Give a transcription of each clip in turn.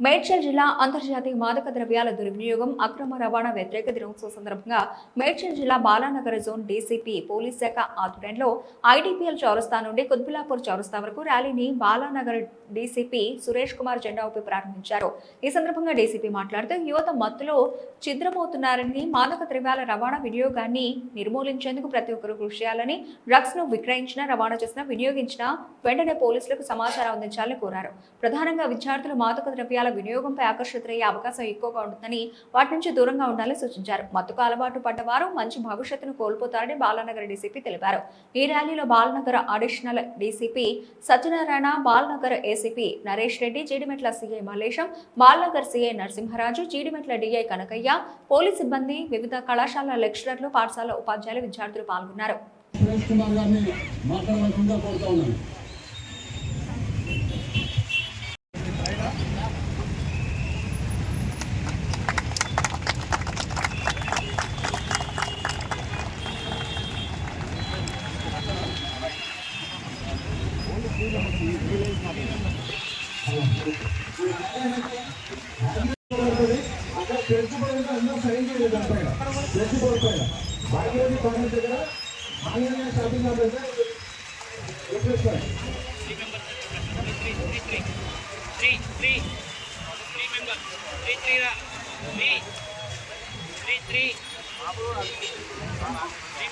మేడ్చల్ జిల్లా అంతర్జాతీయ మాదక ద్రవ్యాల దుర్వినియోగం అక్రమ రవాణా వ్యతిరేక దినోత్సవం సందర్భంగా మేడ్చల్ జిల్లా బాలానగర్ జోన్ డీసీపీ పోలీస్ శాఖ ఆధ్వర్యంలో ఐడీపీఎల్ చౌరస్తా నుండి కుత్బులాపూర్ చౌరస్తా వరకు ర్యాలీని బాలానగర్ డీసీపీ సురేష్ కుమార్ జెండా ఊపి ప్రారంభించారు. ఈ సందర్భంగా డీసీపీ మాట్లాడుతూ యువత మత్తులో ఛిద్రమవుతున్నారని మాదక ద్రవ్యాల రవాణా వినియోగాన్ని నిర్మూలించేందుకు ప్రతి ఒక్కరూ కృషి చేయాలని డ్రగ్స్ను విక్రయించిన రవాణా చేసిన వినియోగించిన వెంటనే పోలీసులకు సమాచారం అందించాలని కోరారు. ప్రధానంగా విద్యార్థులు మాదక ద్రవ్యాల వినియోగంపై ఆకర్షితులయ్యే అవకాశం ఎక్కువగా ఉంటుందని వాటి నుంచి దూరంగా ఉండాలని సూచించారు. మత్తుకు అలవాటు పడ్డవారు మంచి భవిష్యత్తును కోల్పోతారని బాలానగర్ డీసీపీ తెలిపారు. ఈ ర్యాలీలో Balanagar additional DCP Satyanarayana Balanagar ACP Naresh Reddy Jeedimetla CI Mallesham Balanagar CI Narasimharaju Jeedimetla DI Kanakaiah police సిబ్బంది వివిధ కళాశాల లెక్చరర్లు పాఠశాల ఉపాధ్యాయులు విద్యార్థులు పాల్గొన్నారు. సురేష్ కుమార్ గారిని మాట్లాడవలసిందిగా కోరుతా ఉన్నాను. Three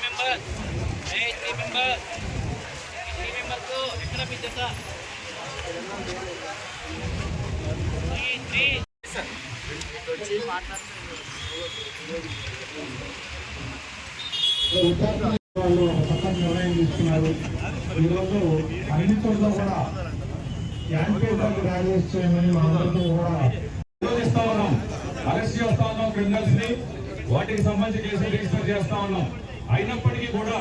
members, hey, three members, three members ko, extra pizza ka. Three, three. Uttarakhand వాళ్ళు ఒక నిర్ణయం తీసుకున్నారు ఈరోజు అన్ని చోట్ల కూడా ర్యాలీస్ చేయమని మా కూడా ఉన్నాం అరెస్ట్ చేస్తా ఉన్నాం క్రిమినల్స్ని వాటికి సంబంధించి కేసులు రిజిస్టర్ చేస్తా ఉన్నాం అయినప్పటికీ కూడా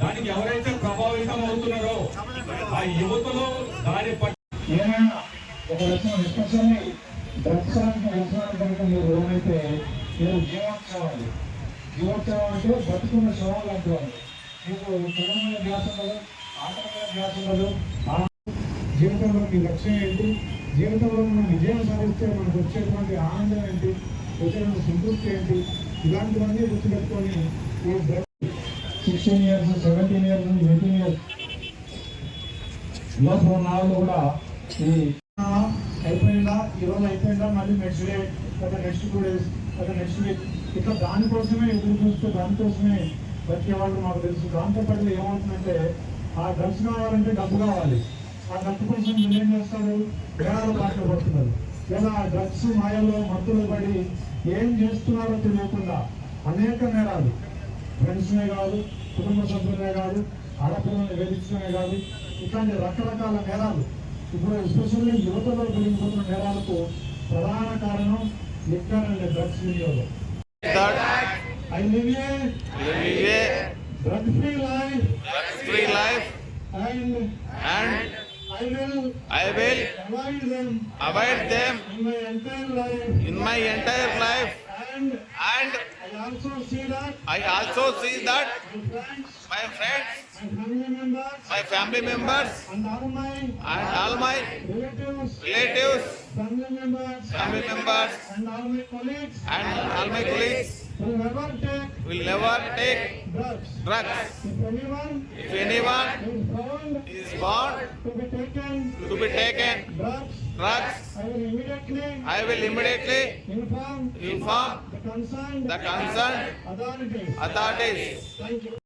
దానికి ఎవరైతే ప్రభావితం అవుతున్నారో ఆ యువతలో దాని ఏమైనా ఒక వ్యసనం ఎస్పెషల్లీ డ్రగ్స్ లాంటి కనుక మీరు ఏమైతే మీరు జీవోత్సవాలు జీవోత్సవం అంటే బతుకున్న శవం లాంటి వాళ్ళు మీకు చదువు మీద ధ్యాస ఉండదు ఆటల మీద ధ్యాస ఉండదు. జీవితంలో మీ లక్ష్యం ఏంటి? జీవితంలో మనం విజయం సాధిస్తే మనకు వచ్చేటువంటి ఆనందం ఏంటి? వచ్చేటువంటి సంతృప్తి ఏంటి? ఇలాంటివన్నీ గుర్తుపెట్టుకొని ఈ sixteen years seventeen years eighteen years లోపల నాలుగు కూడా అయిపోయిందా? ఈ రోజు అయిపోయిందా? మళ్ళీ నెక్స్ట్ డే లేదా నెక్స్ట్ టూ డేస్ లేదా నెక్స్ట్ వీక్ ఇట్లా దానికోసమే ఎదురు చూస్తే దానికోసమే బతికే మాకు తెలుసు. దాంతోపాటు ఏమవుతుందంటే ఆ డ్రగ్స్ కావాలంటే డబ్బు కావాలి. ఆ డబ్బు కోసం ఏం చేస్తారు? వేలాలు పాటలు పడుతున్నారు. లేదా ఆ డ్రగ్స్ మాయలో మత్తులు పడి ఏం చేస్తున్నారో తెలియకుండా అనేక నేరాలు. ఫ్రెండ్స్నే కాదు కుటుంబ సభ్యులనే కాదు ఆడపిల్లల్ని వేధించడమే కాదు ఇట్లాంటి రకరకాల నేరాలు. ఇప్పుడు ఎస్పెషల్లీ యువతలో పెరిగిపోతున్న నేరాలకు ప్రధాన కారణం లిక్కర్ అండ్ డ్రగ్స్ వినియోగం. I live a drug free life free life. And and I will I will avoid them avoid them. In my entire life in my entire life. And and I also see that I also see that my friends, family members my family members and all my, and relatives, relatives, family members, family members and all my colleagues, and all colleagues will never take, drugs. If anyone, is born, to be taken, to be taken drugs, drugs, I will immediately, inform, the concerned, authorities. authorities. Thank you.